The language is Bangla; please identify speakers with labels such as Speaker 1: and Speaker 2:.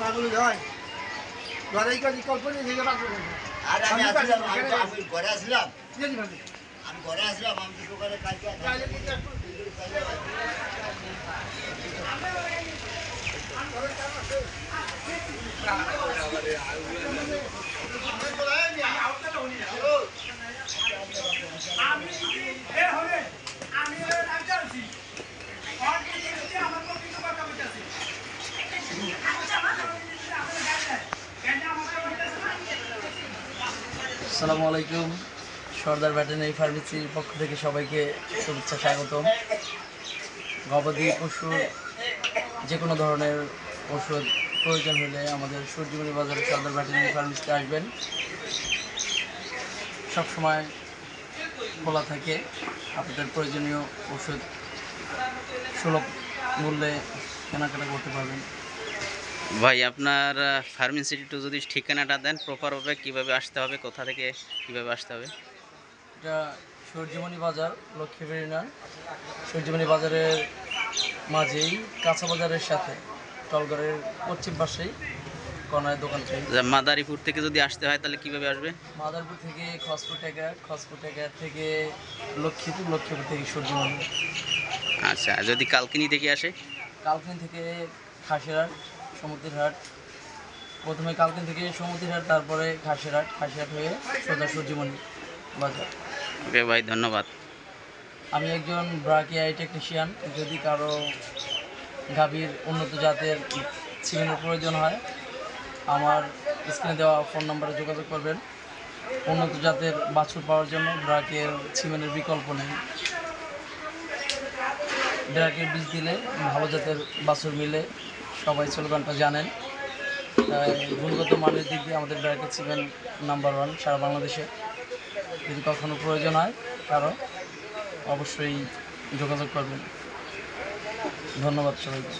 Speaker 1: পাগল হয় ঘরে কাজ কল্পনা থেকে পাগল
Speaker 2: আর আমি আসলাম আমি ঘরে আসলাম আমি ঘরে আসলাম আমি তো দোকানে কালকে
Speaker 1: তাহলে
Speaker 3: আসসালামু আলাইকুম। সর্দার ভেটেরিনারি ফার্মেসির পক্ষ থেকে সবাইকে শুভেচ্ছা, স্বাগতম। গবাদি পশুর যে কোনো ধরনের ওষুধ প্রয়োজন হলে আমাদের সূর্যমণি বাজারে সর্দার ভেটেরিনারি ফার্মেসিতে আসবেন। সবসময় খোলা থাকে। আপনাদের প্রয়োজনীয় ওষুধ সুলভ মূল্যে কেনাকাটা করতে পারবেন।
Speaker 4: ভাই আপনার ফার্মেসিটি একটু যদি ঠিকানাটা দেন প্রপারভাবে কীভাবে আসতে হবে কোথা থেকে কীভাবে আসতে হবে?
Speaker 3: এটা সূর্যমণি বাজার লক্ষ্মীবাড়ি না সূর্যমণি বাজারের মাঝেই কাঁচা বাজারের সাথে টলগড়ের পশ্চিম পাশেই কর্নায় দোকান চাই
Speaker 4: মাদারীপুর থেকে যদি আসতে হয় তাহলে কীভাবে আসবে?
Speaker 3: মাদারপুর থেকে খসপুর টেকা খসপুর টেকা থেকে লক্ষ্মীপুর লক্ষ্মীপুর থেকে সূর্যমণি।
Speaker 4: আচ্ছা যদি কালকিনি থেকে আসে?
Speaker 3: কালকিন থেকে খাসিরহাট সমুদ্রহাট প্রথমে কালকিন থেকে সমুদ্রহাট তারপরে খাসিরহাট খাসিরহাট হয়ে সোজা সূর্যমণি বাজার।
Speaker 4: ওকে ভাই ধন্যবাদ।
Speaker 3: আমি একজন ব্রাকিয়াই টেকনিশিয়ান যদি কারও গাভীর উন্নত জাতের সিমেন্টের প্রয়োজন হয় আমার স্ক্রিনে দেওয়া ফোন নম্বরে যোগাযোগ করবেন। উন্নত জাতের বাছুর পাওয়ার জন্য ব্রাকের সিমেন্টের বিকল্প নেই। ব্রাকের বীজ দিলে ভালো জাতের বাছুর মিলে সবাই স্লোগানটা জানেন। গুণগত মানের দিক দিয়ে আমাদের ব্রাকের সিমেন্ট নাম্বার ওয়ান সারা বাংলাদেশে। যদি কখনো প্রয়োজন হয় কারও, অবশ্যই যোগাযোগ করবেন। ধন্যবাদ সবাইকে।